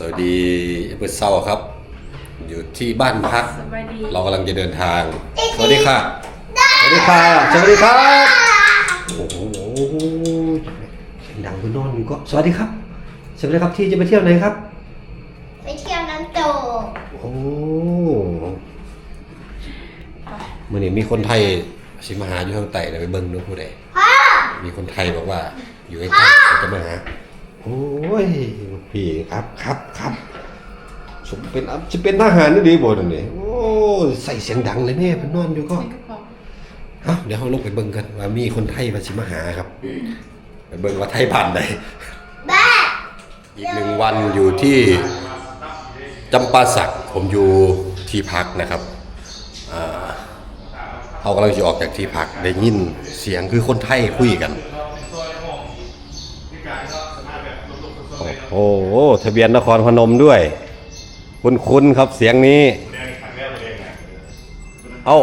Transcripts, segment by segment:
สวัสดีเปิดเศร้าครับ อยู่ที่บ้านพักสบายดี เรากำลังจะเดินทาง สวัสดีค่ะ สวัสดีค่ะ สวัสดีครับ โอ้โหเสียงดังคุณนอนอยู่ก็ สวัสดีครับ สวัสดีครับที่จะไปเที่ยวไหนครับ ไปเที่ยวน้ำตก โอ้เมื่อนี้มีคนไทยสิมาหาอยู่ทางใต้เลยไปเบิ่งดูผู้ใดพ่อมีคนไทยบอกว่า อยู่ใกล้ๆเขาจะมาหา โอ้ยพี่ครับครับครับสมเป็นจะเป็นทหารนี่ดีบ่นั่นนี่โอ้ยใส่เสียงดังเลยแม่เพิ่นนอนอยู่ก็ในกระเป๋าเอ้าเดี๋ยวเราลงไปเบิ่งกันว่ามีคนไทยมาสิมาหาครับ ไปเบิ่งว่าไทยบ้านใดแม่อีกหนึ่งวันอยู่ที่จำปาสักผมอยู่ที่พักนะครับอ่าเขากำลังจะออกจากที่พักได้ยินเสียงคือคนไทยคุยกัน โอ้โหทะเบียนนครพนมด้วย คุณคุณครับเสียงนี้ เอ้า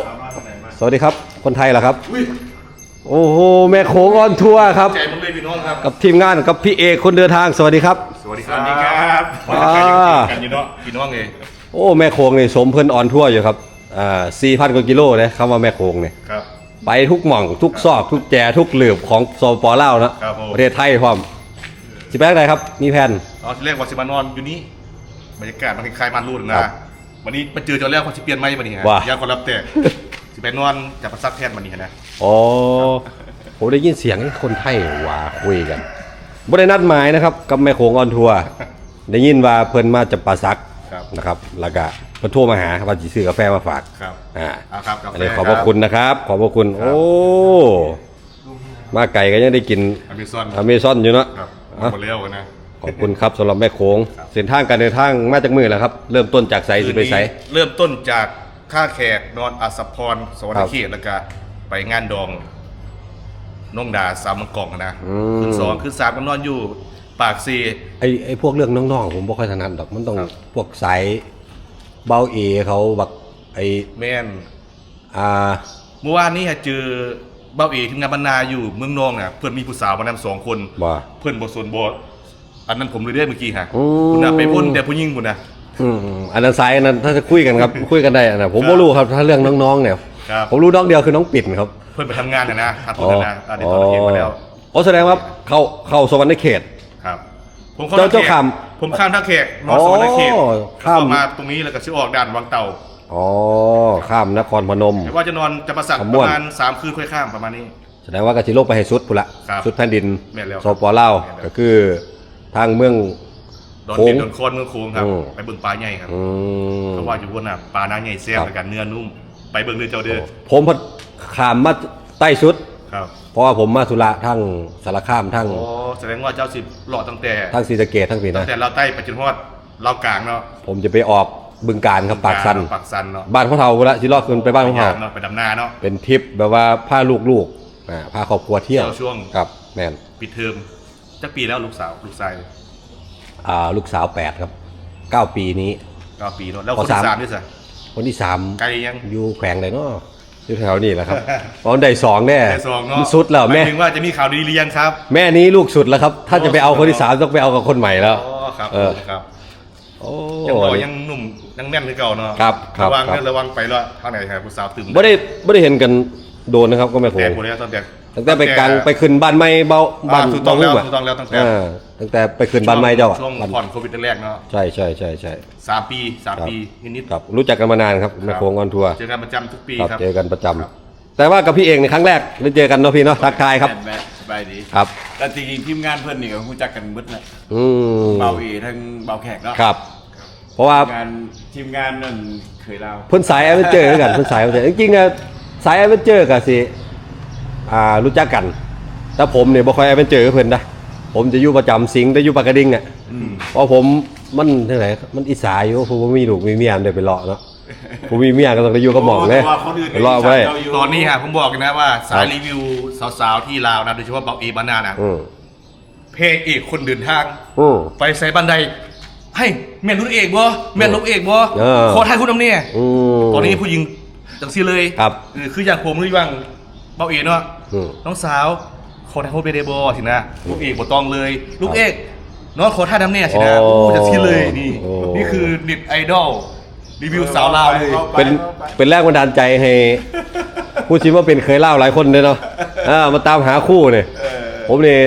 สวัสดีครับ คนไทยเหรอครับ โอ้โห แม่โขงออนทัวร์ครับ ใจผมเลยพี่น้องครับ กับทีมงานกับพี่เอกคนเดินทาง สวัสดีครับ สวัสดีครับสวัสดีครับอ่ากันอยู่เนาะพี่น้องเองโอ้ แม่โขงนี่สมเพิ่นออนทัวร์อยู่ครับ อ่า4,000กว่ากิโลนะคำว่าแม่โขงเนี่ยครับไปทุกหม่องทุกซอกทุกแจทุกหลืบของสปลาวนะครับผมประเทศไทยพร้อม สิไปทางไหนครับ มีแผนตอนที่แรกว่าสิมานอนอยู่นี่บรรยากาศมันคล้ายๆมันรูดครันะบวันนี้มาเจอจนแล้วเขาจะเปลี่ยนไหมวันนี้ฮะว่า ยางคนรับแต่สิไปนอนจับประซักแทนวันนี้นะอ๋อผมได้ยินเสียงคนไทยว่าคุยกันบ่ได้นัดหมายนะครับ กับแม่โขงออนทัวร์ได้ยินว่าเพิ่นมาจากปาสักครับนะครับแล้วก็เพิ่นโทรมาหาว่าสิซื้อกาแฟมาฝากครับอ่าเอาครับกาแฟอันนี้ขอบพระคุณนะครับ ขอบพระคุณครับโอ้ มาไก่ก็ยังได้กินอเมซอนอเมซอนอยู่เนาะครับ อะหมดแล้วนะ ขอบคุณครับสำหรับแม่โขงครับเส้นทางการเดินทางมาจากมือแล้วครับ เริ่มต้นจากไสสิไปไสคืนนี้เริ่มต้นจากท่าแขกนอนอัศพรสวรรครัค์บเขตแล้วก็ไปงานดองน้องดาสามมังกองนะอืมคืนสองคืนสามก็นอนอยู่ ปากซี ไอ้ไอ้พวกเรื่องน้องๆผมบ่ค่อยถนัดดอกมันต้องครับ พวกสายเบาเอเขาบักไอ้แม่น อ่าเมื่อวานนี้ฮะเจอ เบ้าเอกทีมงานบรรณาอยู่เมืองนองน่ะเพื่อนมีผู้สาวมานำสองคนบ่เพื่อนบทส่วนบทอันนั้นผมเลยได้เมื่อกี้ฮะอืม คุณน่ะไปพ่นแต่ผู้หญิงคุณนะ อืมอันนั้นสายอันนั้นถ้าจะคุยกันครับ คุยกันได้อันนะผมครับบ่รู้ครับถ้าเรื่องน้องๆเนี่ยครับ ผมรู้น้องเดียวคือน้องปิ่นครับเพื่อนไปทำงานนะนะทัดทุนนะนะอะเดี๋ยวตอนเห็นมาแล้วอ๋อแสดงว่าเข้าเข้าสวรรค์เขต ครับผมเจ้าเจ้าท่แขกข้ามผมข้ามท่าแขกนอนสวรรค์เขตอ๋อข้าม แล้วก็มาตรงนี้แล้วก็ชื่อออกด่านวังเต่า อ๋อข้ามนครพนม แต่ว่าจะนอนจะประสักขปมวดระมาณสามคืนค่อยข้ามประมาณนี้ แสดงว่ากะสิโลกไปให้สุดพุ่นละครับสุดแผ่นดินแม่นแล้วสปลาวแม่นแล้ว ก็คือทางเมืองดอนโค้งเด็ดดอนคอนเมืองโค้งครับอืมไปเบิ่งปลาใหญ่ครับอืม เพราะว่าอยู่บนน่ะปลาน้าใหญ่แซ่บครับ แล้วกันเนื้อนุ่ม ไปเบิ่งเรือเจ้าเด้อผมพอขามมาใต้สุด ครับ เพราะว่าผมมาธุระทั้งสารคามทั้งโอ้แสดงว่าเจ้าสิบหล่อตั้งแต่ทั้งศรีสะเกดทั้งปีตั้นะงแต่เราใต้ไปจนฮอดเรากลางเนาะผมจะไปออก บึงการครับปากสันปากสันเนาะบ้านพ่อเฒ่าพุ่นละสิรอดขึ้นไปบ้านพ่อเฒ่าเนาะไปดำนาเนาะเป็นทริปแบบว่าพาลูกๆอ่าพาครอบครัวเที่ยวเที่ยวช่วงครับแม่นปิดเทอมจักปีแล้วลูกสาวลูกชายอ่าลูกสาวแปดครับเก้าปีนี้เก้าปีเนาะแล้วขคอนสามที่สามด้วยสิคนที่สามไกลยังอยู่แขวงไหนเนาะอยู่แถวนี้แหละครับตอนได้สองแน่แต่สองเนาะมันสุดแล้วหแม่มายถึงว่าจะมีข่าวดีหรือยังครับ แม่นี้ลูกสุดแล้วครับ ถ้าจะไปเอาคนที่สามต้องไปเอากับคนใหม่แล้วอ๋อครับเออครับโอ้ยังรอยังหนุ่ม ยังแน่นคือเก่าเนาะครับครับระวังครับเด้อระวังไปแล้วทางไหนครับผู้สาวตื่นไม่ได้ไม่ได้เห็นกันโดนนะครับก็ไม่โผแต่ล่หมดแล้วตั้งแต่ ตั้งแต่ไปกลางไปขึ้นบ้านไม้เบาบ้าอ่านถูกต้องเบาแล้วหุ้มะถูกต้องแล้วตั้งแต่อ่าตั้งแต่ไปขึ้นบ้านไม้เจ้าอะช่วงบ้านผ่อนโควิดแรกๆเนาะใช่ใช่ใช่ใช่สามปีสามครับปีนิดครับรู้จักกันมานานครับแม่โขงออนทัวร์ๆเจอกันประจำทุกปีครับครับ เจอกันประจำแต่ว่ากับพี่เองในครั้งแรกได้เจอกันเนาะพี่เนาะทักทายครับ แม่สบายดีครับ แต่จริงๆทีมงานเพื่อนนี่ก็รู้จักกันหมืดนะอืม เบาเอทั้งเบาแขกเนาะครับ เพราะว่า งานทีมงานนั่นเคยเล่าเพิ่นสายแอดเวนเจอร์ด้วยกันเพิ่นสายแอดเวนเจอร์จริงๆอะสายแอดเวนเจอร์กับสิอ่ารู้จักกัน แต่ผมเนี่ยบ่ค่อยแอดเวนเจอร์กับเพิ่นนะผมจะอยู่ประจำสิงห์แต่อยู่ปากกระดิ่งอะเพราะผมมันเท่าไหร่มันอิสาอยู่ผมบ่มีลูกมีเมียเดี๋ยวไปเลาะเนาะผมมีเมียก็ต้องไปอยู่กับหม่องเลยพราะว่าคนอื่นไปเลาะไว้ เจ้าอยู่ตอนนี้ฮะผมบอกกันนะว่าสาครัยบรีวิวสาวๆที่ลาวนะโดยเฉพาะเบาเอบานานะอืมเพลงเอกคนเดินทาง อืมไปใส่บันได ให้แม่นรุ่นเอกบ่แม่นลูกเอกบ่เออ ขอถ่ายคุณน้ำเนี่ยอืม ตอนนี้ผู้หญิงจังซี่เลยครับเออคืออย่างผมหรืออย่างเบาเอกเนาะอืม น้องสาวขอถ่ายคุณไปเดบอสินะลูกเอกบ่ต้องเลย ลูกเอกน้องโคท่าน้ำเนี่ยสินะโอ้โอ้จะชิเลยนี่โอ้ นี่คือเน็ตไอดอลรีวิวสาวลาวเลย เป็นเป็นแรงบันดาลใจให้ ผู้ชิมว่าเป็นเคยเล่าหลายคนเลยเนาะอ่ามาตามหาคู่เนี่ยผมเนี่ย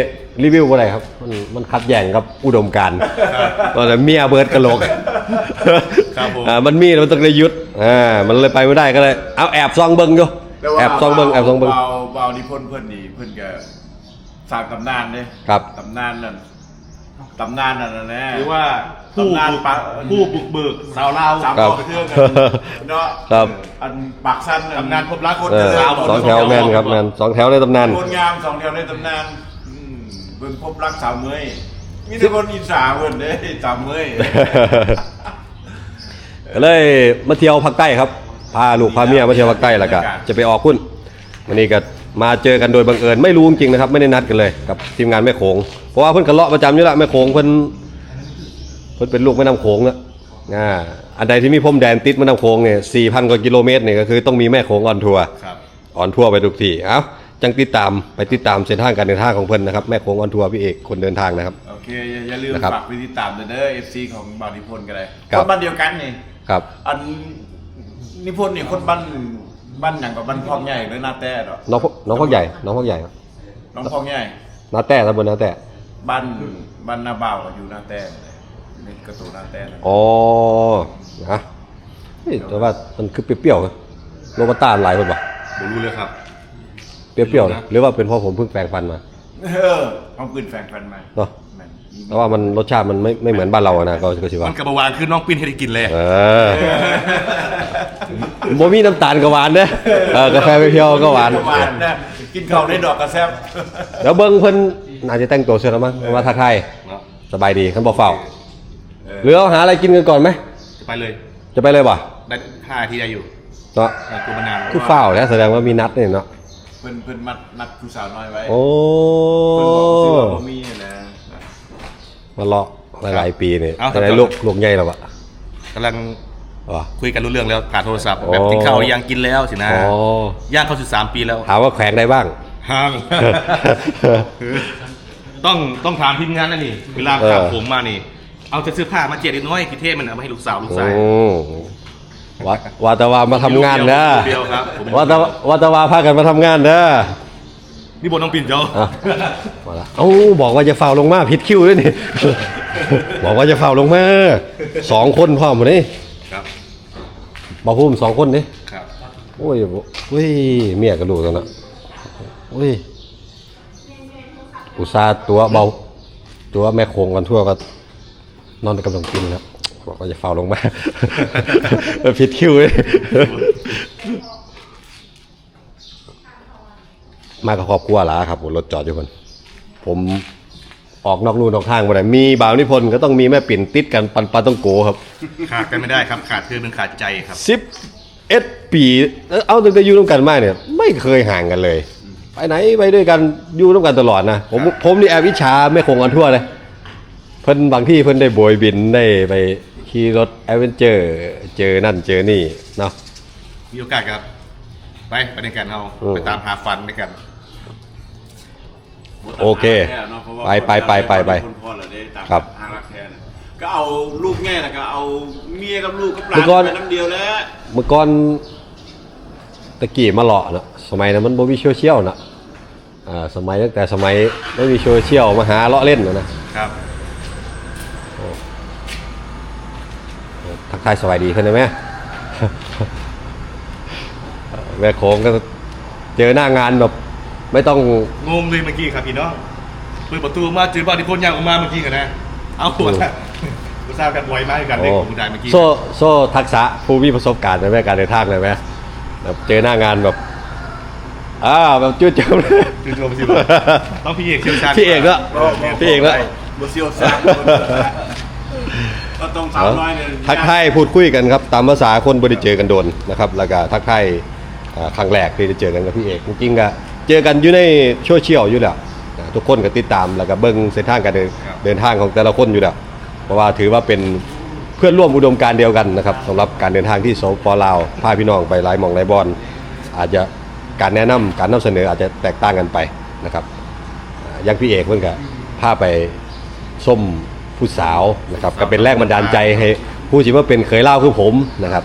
รีวิวอะไรครับ มันมันขัดแย้งกับอุดมการณ์ตอนนั้นเมียเบิร์ดกะโหลกครับผม อ่ามันมีแล้วมันต้องเลยยุดอ่ามันเลยไปไม่ได้ก็เลยเอาแอบซองเบิ้งอยู่แอบซองเบิ้งแอบซองเบิ้งเบาเบานิพนธ์เพื่อนนี่เพื่อนก็สร้างตำนานเนี่ยครับ ตำนานนั่นตำนานนั่นนะแน่หรือว่าผู้ตำนานบุกปักผู้บุกเบิกสาวลาวสามครัต่บอไปเทื่องกันเนาะครับ อันปักสั้นตำนานพบรักคนเออสาว สองแถวแมนครับแมนสองแถวในตำนาน คนงามสองแถวในตำนานอืม เบิ่งพบรักสาวเมยมีแต่คนอิจฉาเพิ่นเด้สาวเมยก็เลยมาเที่ยวภาคใต้ครับ พาลูกพาเมียมาเที่ยวภาคใต้แล้วก็จะไปออกหุ้นวันนี้ก็มาเจอกันโดยบังเอิญไม่รู้จริงๆนะครับ ไม่ได้นัดกันเลยกับทีมงานแม่โขงเพราะว่าเพิ่นกระเลาะประจำอยู่และแม่โขงเพิ่นเพิ่นเป็นลูกแม่น้ำโขงนะอ่าอันใดที่มีพรมแดนติดแม่น้ำโขงเนี่ย4,000กว่ากิโลเมตรเนี่ยก็คือต้องมีแม่โขงออนทัวร์ครับออนทัวร์ไปทุกที่เอ้า จังติดตามไปติดตามเส้นทางการเดินทางของเพิ่นนะครับแม่โขงออนทัวร์พี่เอกคนเดินทางนะครับ โอเคอย่าอย่าลืมนะครับฝากไปติดตามเด้อ FC ของบาวนิพนธ์กันเลยครัคบ นบ้านเดียวกันนี่ครับ อันนิพนธ์นี่คนบ้านบ้านหยังกับบ้านพองใหญ่หรือนาแต้ดอกน้องพวกน้องพวกใหญ่ น้องพวกใหญ่ครับน้องพองใหญ่นาแต่ตำบลนาแต่บ้านบ้านนาบ่าวก็อยู่นาแต้นี่กระตูนาแต้นะอ๋อนะเฮ้ยแต่ว่ามันคือเปรี้ยวๆนะโรบัสต้าหลายคนปะผมรู้เลยครับเปรี้ยวๆนะหรือว่าเป็นเพราะผมเพิ่งแปรงฟันมา เออเอาปืนแฝงฟันมาเนาะแม่นแต่ว่ามันรสชาติมันไม่ไม่เหมือนบ้านเราอะนะก็ก็ถือว่ามันกระบวานคือน้องปิ้นให้ได้กินเลย เออบ่มีน้ำตาลก็หวานเด้อเออกาแฟเพียวๆก็หวาน หวานนะกินข้าวในดอกกระแซบเดี๋ยวเบิ้งเพิ่นน่าจะแต่งตัวเสร็จแล้วมั้งมาทักทายเนาะสบายดีคันบ่เฝ้าหรือเอาหาอะไรกินกันก่อนไหม จะไปเลยจะไปเลยป่ะได้ห้านาทีได้อยู่เนาะเออตัวมานานคือเฝ้าแล้วแสดงว่ามีนัดนี่เนาะ เพิ่นเพิ่นมัดนัดผู้สาวน้อยไว้โอ้เพิ่นบอกสิว่าบ่มีนะมาเลาะหลายๆปีนี่เอาแต่ไหนลูกลูกใหญ่แล้ววะกำลังวะคุยกันรู้เรื่องแล้วผ่านโทรศัพท์อ๋อแบบกินข้าวหรือยังกินแล้วสินะอ๋อย่างเข้าสิบสามปีแล้วถามว่าแขวงได้บ้าง ห่าง ต้องต้องถามทีมงานนะนี่ เวลาเออขับผมมานี่ เอาแต่เสื้อผ้ามาเจ็ดนิดน้อยกิเทพมันเอามาให้ลูกสาวลูกชายอืม ว่าว่าแต่ว่ามาทำงานเด้อเดียวครับผมว่าแต่ว่าแต่ว่าพากันมาทำงานเด้อนี่บนน้องปิ่นเจ้าอะมาละเอ้าบอกว่าจะเฝ้าลงมาผิดคิวด้วยนี่ บอกว่าจะเฝ้าลงมาสองคนพร้อมหมดนี่ครับบอกพุ่มสองคนนี่ครับโอ้ยโอ้ยเมียกระดูกแล้วนะโอ้ยอุตส่าห์ตัวเบา ตัวแม่โคงกันทั่วก็นอนในกำลังกินครับ บอกว่าจะเฝ้าลงมาผิดคิวเลยมากับครอบครัวหลาครับผมรถจอดอยู่คนผมออกนอกลู่นอกทางไปไหนมีบ่าวนิพนธ์ก็ต้องมีแม่ปิ่นติดกันปันปาต้องโกครับ ขาดกันไม่ได้ครับ ขาดคือมันขาดใจครับสิบเอ็ดปีเอ้าเอาตั้งแต่อยู่ร่วมกันมาเนี่ย ไม่เคยห่างกันเลย ไปไหนไปด้วยกันอยู่ร่วมกันตลอดนะผมผมนี่แอบวิชาไม่คงกันทั่วเลยเพิ่นบางที่เพิ่นได้โบยบินได้ไป ขี่รถแอดเวนเจอร์ เจอนั่นเจอนี่เนาะ มีโอกาสครับ ไปไปในกันเอาอืม ไปตามหาฟันในกันโอเคไปไปไปไปไปคนพ่อเหรอได้ตามครับทางรักแท้นะก็เอาลูกแง่แล้วก็เอาเมียกับลูกกับหลาเมื่อก่อนนไปน้ำเดียวแล้วเมื่อก่อนตะกี้มาเลาะเนาะสมัยนั้นมันบ่มีโซเชียลเนาะอ่าสมัยตั้งแต่สมัยไม่มีโซเชียลมาหาเลาะเล่นนะนะครับ ทักทายสวัสดีขึ้นได้ไหมแม่โค้งก็เจอหน้างานแบบไม่ต้องงงเลยเมื่อกี้ครับพี่น้องเปิดประตูมาเจอบ้านที่พ้นยางออกมาเมื่อกี้กันนะ เอาหัวละกูทราบกันไวมากกันเด็กผมได้เมื่อกี้ โซ่โซ่ทักษะผู้มีประสบการณ์ในแม่การเดินทางเลยไหมแบบเจอหน้างานแบบอ้าวแบบจุดจมเลยคือตัวพี่ต้องพี่เอกเชี่ยวชาญพี่เอกละพี่เอกละบเซียวซาง ก็ต้องสาวน้อยเนี่ยทักทายพูดคุยกันครับ ตามภาษาคนบริเจอกันโดนนะครับแล้วก็ทักทายอ่าครั้งแรกที่ได้เจอกันกับพี่เอกจริงๆก็เจอกันอยู่ในโซเชียลอยู่แล้วทุกคนก็ติดตามแล้วก็เบิ้งเส้นทางการเดินเดินทางของแต่ละคนอยู่แล้วเพราะว่าถือว่าเป็นเพื่อนร่วมอุดมการณ์เดียวกันนะครับสำหรับการเดินทางที่สปลาวพาพี่น้องไปหลายหมองหลายบอลอาจจะการแนะนำการนำเสนออาจจะแตกต่างกันไปนะครับ อ่าอย่างพี่เอกเพิ่นก็พาไปส้ม ผู้สาวนะครับก็เป็นแรงบันดาลใจให้ผู้ที่ว่าเป็นเคยเล่าคือผมนะครับ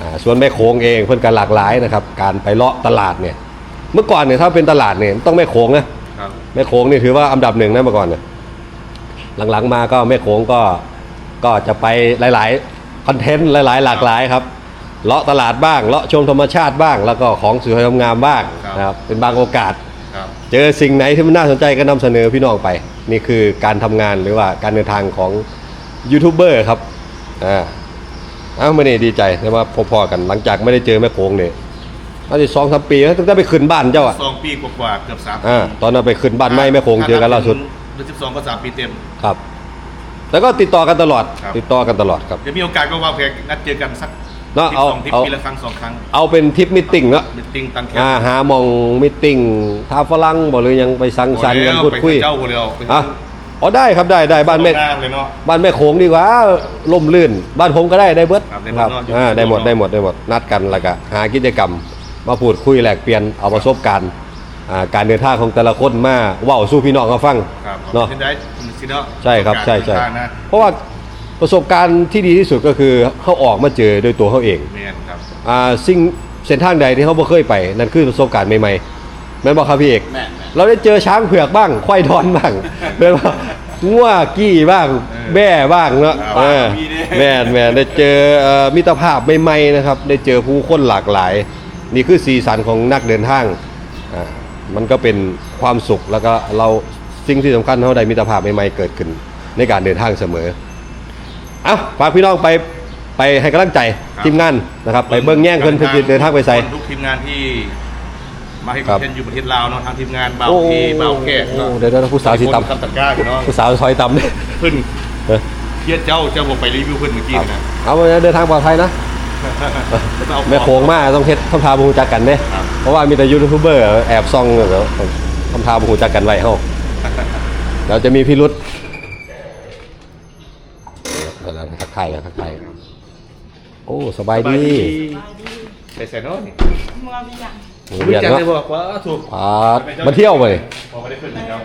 อ่าส่วนแม่โขงเองเพิ่นก็หลากหลายนะครับการไปเลาะตลาดเนี่ยเมื่อก่อนเนี่ยถ้าเป็นตลาดเนี่ยต้องแม่โขงนะครับแม่โขงนี่ถือว่าอันดับหนึ่งนะเมื่อก่อนเนี่ยหลังๆมาก็แม่โขงก็ก็จะไปหลายๆคอนเทนต์หลายๆ หลากหลายครับเลาะตลาดบ้างเลาะชมธรรมชาติบ้าง แล้วก็ของสวยงามๆบ้างนะครับเป็นบางโอกาสครับ เจอสิ่งไหนที่มันน่าสนใจก็นำเสนอพี่น้องไป นี่คือการทำงานหรือว่าการเดินทางของยูทูบเบอร์ครับอ่าเอ้าไม่ได้ดีใจได้มาพอๆกันหลังจากไม่ได้เจอแม่โขงเนี่ยน่าจะสองสามปีแล้วตั้งแต่ไปขึ้นบ้านเจ้าอะสองปีกว่าๆเกือบสามอ่าตอนนั้นไปขึ้นบ้านไม่แม่โขงเจอกันล่าสุดเดือนสิบสองก็สามปีเต็มครับแล้วก็ติดต่อกันตลอดครับติดต่อกันตลอดครับเดี๋ยวมีโอกาสก็วางแผนนัดเจอกันสัก เนอะทริปเอาสองทริปเอาปีละครั้งสองครั้งเอาเป็นทริปมิทติ้งเนาะมิตติ้งตั้งแคมอ่าป์หามองมิทติ้งท้าฝรั่งบ่หรือยังไปสังสรรค์กันพูดคุยไปเจ้าคนเดียวไปอะอ๋อได้ครับได้ได้บ้านแม่หน้เลยเนาะ บ้านแม่โขงดีกว่าล่มลื่น บ้านผมก็ได้ได้เบิดครับได้หมดครับเนอะอยู่อ่าที่ได้หมดเนอะได้หมดได้หมดนัดกันแล้วก็หากิจกรรม มาพูดคุยแลกเปลี่ยนเอาประสบการณ์อ่าการเดินทางของแต่ละคนมาเว้าสู้พี่น้องเขาฟังครับเนาะเห็นได้สิเนาะใช่ครับใช่ใช่การเดินทางนะเพราะว่า ประสบการณ์ที่ดีที่สุดก็คือเขาออกมาเจอโดยตัวเขาเองแม่นครับอ่าสิ่งเส้นทางใดที่เขาบ่เคยไปนั่นคือประสบการณ์ใหม่ๆแม่นบอกครับพี่เอกแม่นแม่น เราได้เจอช้างเผือกบ้างควายดอนบ้างเป็นว่างัวกี้บ้างแบ่บ้างเนาะครับเออแม่นแม่นได้เจอเอ่อมิตรภาพใหม่ๆนะครับ ได้เจอผู้คนหลากหลาย นี่คือสีสันของนักเดินทางอ่ามันก็เป็นความสุขแล้วก็เราสิ่งที่สำคัญเขาได้มิตรภาพใหม่ๆเกิดขึ้น ในการเดินทางเสมอ เอ้าฝากพี่น้องไปไปให้กำลังใจครับ ทีมงานนะครับ ไปเบิ้งแย่งเพิ่นเพิ่นสิเดินทางไปใส่ ทุกทีมงานที่มาให้ครัคอบ นเทนต์อยู่ประเทศลาวเนาะทางทีมงานเบาโอ้ที่เบาแขกโอ้เดี๋ยวเดี๋ยวผู้สาวสีตำคำตัดกล้าพี่น้องผู้สาวซอยตำเนี่ยเพิ่นเออเทียดเจ้าเจ้าบอกไปรีวิวเพิ่นเมื่อกี้นะเอาไปเดินทางปลอดภัยนะแล้วก็เอาแม่โขงมาต้องเฮ็ดทำทาบูจักกันเด้ครับ เพราะว่ามีแต่ยูทูบเบอร์แอบซ่องเดี๋ยวทำทาบูจักกันไว้เฮาเราจะมีพิรุษ เดี๋ยวเราทักทายกันทักทายกันโอ้สบายดีใส่ใส่เนาะนี่โอ้เรียนจังเนาะเลยบอกว่าถูกพาดมาเที่ยวไปเลยพอไม่ได้ขึ้นเลยครับ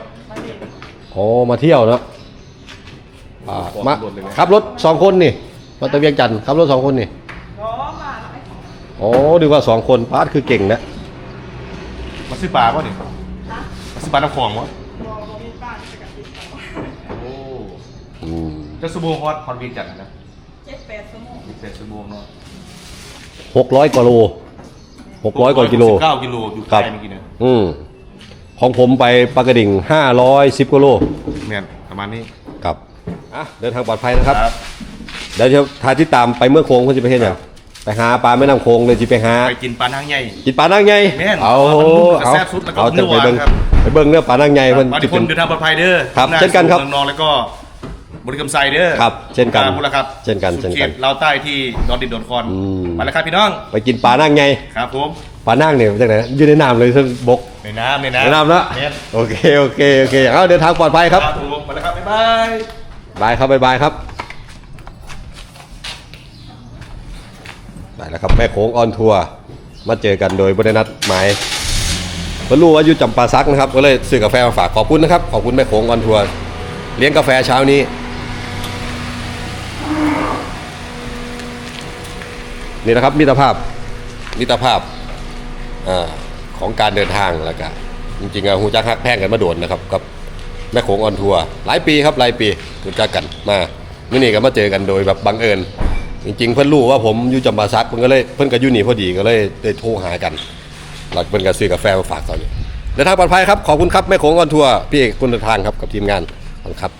โอ้มาเที่ยวเนาะอ่ามาขับรถเลยไหมขับรถสองคนนี่มาตะเวียงจันทร์ขับรถสองคนนี่โอ้ดีกว่าสองคนพาดคือเก่งนะมาซื้อปลาป่ะนี่มาซื้อปลาน้ำของวะโอ้อืมจะสบู่ฮอตฮอตเวียงจันทร์นะเจ็ดแปดชั่วโมงเจ็ดสบู่เนาะหกร้อยกว่าโลหกร้อยกว่ากิโล เก้ากิโลอยู่ครัไกบลเมื่อกี้เนี่ยอืมของผมไปปากกระดิ่งห้าร้อยสิบกิโลแม่นประมาณนี้ครับอะเดินทางปลอดภัยนะครับ เดี๋ยวจะทาที่ตามไปเมื่อโค้งเขาจะไปเห็นอย่างไปหาปลาแม่น้ำโค้งเลยจะไปหา ไปกินปลานั่งใหญ่ กินปลานั่งไงแม่นเอามันนุ่มเอาแซ่บสุดแล้วก็เอาจะไปเบิ้งนัวครับ ไปเบิ้งเนื้อปลานั่งไงมันปลาจะที่คเป็น นเดินทางปลอดภัยเด้อครับหาเช่นกันครับสู่มืองนองแล้วก็ บริกรรมไซเด้อครับเช่นกันขอบคุณแล้วครับเช่นกันสุดเช่นกันขตลาวใต้ที่ดอนดินดอนคอนอืมไปแล้วครับพี่น้อง ไปกินปลานั่งไงครับผมปลานั่งเนี่ยมาจากไหนอยู่ในน้ำเลยซึ่งบกในน้ำในน้ำในน้ำแล้วแม่นโอเคโอเคโอเคเอาเดินทางปลอดภัยครับครับผมไปแล้วครับบ๊ายบายบายครับบายบายครับไปแล้วครับแม่โขงออนทัวร์มาเจอกันโดยบรินัดหมายเพิ่นรู้ว่าอยู่จำปาซักนะครับ ก็เลยซื้อกาแฟมาฝากขอบคุณนะครับ ขอบคุณแม่โขงออนทัวร์เลี้ยงกาแฟเช้านี้ นี่นะครับมิตรภาพมิตรภาพอของการเดินทางแล้วก็จริงๆอะหูจักฮักแพงกันมาโดนนะครับกับแม่โขงออนทัวร์หลายปีครับหลายปีรู้จักกันมาเมื่นี้ก็มาเจอกันโดยแบบบังเอิญจริง ๆ เพิ่อนรู้ว่าผมอยู่จำปาซักเพิ่อนก็เลยเพิ่อนก็อยู่นี่พอดีก็เลยได้โทรหากัน หลักเพิ่นก็ซื้อกาแฟมาฝากตอนนี้เดินทางปลอดภัยครับขอบคุณครับแม่โขงออนทัวร์พี่เอกคุณเดินทางครับกับทีมงานขอบคุณครับ